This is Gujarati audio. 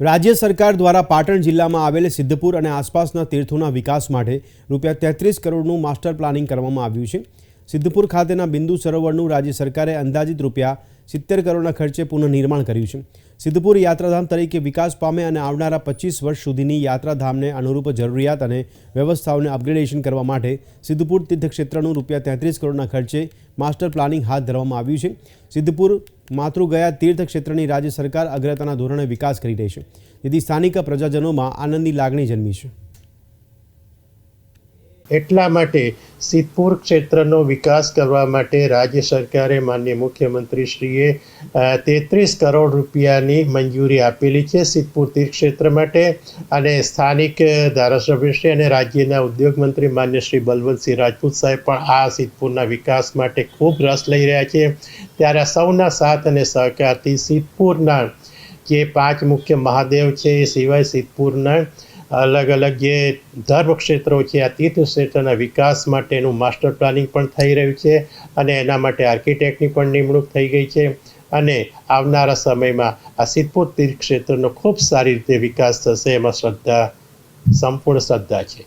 રાજ્ય સરકાર દ્વારા પાટણ જિલ્લામાં આવેલ સિદ્ધપુર અને આસપાસના તીર્થોના વિકાસ માટે રૂપિયા તેત્રીસ કરોડનું માસ્ટર પ્લાનિંગ કરવામાં આવ્યું છે. સિદ્ધપુર ખાતેના બિંદુ સરોવરનું રાજ્ય સરકારે અંદાજિત રૂપિયા સિત્તેર કરોડના ખર્ચે પુનઃનિર્માણ કર્યું છે. સિદ્ધપુર યાત્રાધામ તરીકે વિકાસ પામે અને આવનારા પચીસ વર્ષ સુધીની યાત્રાધામને અનુરૂપ જરૂરિયાત અને વ્યવસ્થાઓને અપગ્રેડેશન કરવા માટે સિદ્ધપુર તીર્થક્ષેત્રનું રૂપિયા તેત્રીસ કરોડના ખર્ચે માસ્ટર પ્લાનિંગ હાથ ધરવામાં આવ્યું છે. સિદ્ધપુર માતૃગયા તીર્થ ક્ષેત્રની રાજ્ય સરકાર અગ્રતાના ધોરણે વિકાસ કરી રહી છે. જેથી સ્થાનિક પ્રજાજનોમાં આનંદની લાગણી જન્મી છે. એટલા માટે સિદ્ધપુર ક્ષેત્રનો વિકાસ કરવા માટે રાજ્ય સરકારે માન્ય મુખ્યમંત્રીશ્રીએ તેત્રીસ કરોડ રૂપિયાની મંજૂરી આપેલી છે સિદ્ધપુર તીર્થક્ષેત્ર માટે. અને સ્થાનિક ધારાસભ્યશ્રી અને રાજ્યના ઉદ્યોગ મંત્રી માન્ય શ્રી બલવંતસિંહ રાજપૂત સાહેબ પણ આ સિદ્ધપુરના વિકાસ માટે ખૂબ રસ લઈ રહ્યા છે. ત્યારે સૌના સાથ અને સહકારથી સિદ્ધપુરના જે પાંચ મુખ્ય મહાદેવ છે એ સિવાય સિદ્ધપુરના અલગ અલગ જે ધર્મ ક્ષેત્રો છે, આ તીર્થ ક્ષેત્રના વિકાસ માટેનું માસ્ટર પ્લાનિંગ પણ થઈ રહ્યું છે અને એના માટે આર્કિટેક્ટની પણ નિમણૂક થઈ ગઈ છે અને આવનારા સમયમાં આ સિદ્ધપુર તીર્થ ક્ષેત્રનો ખૂબ સારી રીતે વિકાસ થશે, એમાં શ્રદ્ધા, સંપૂર્ણ શ્રદ્ધા છે.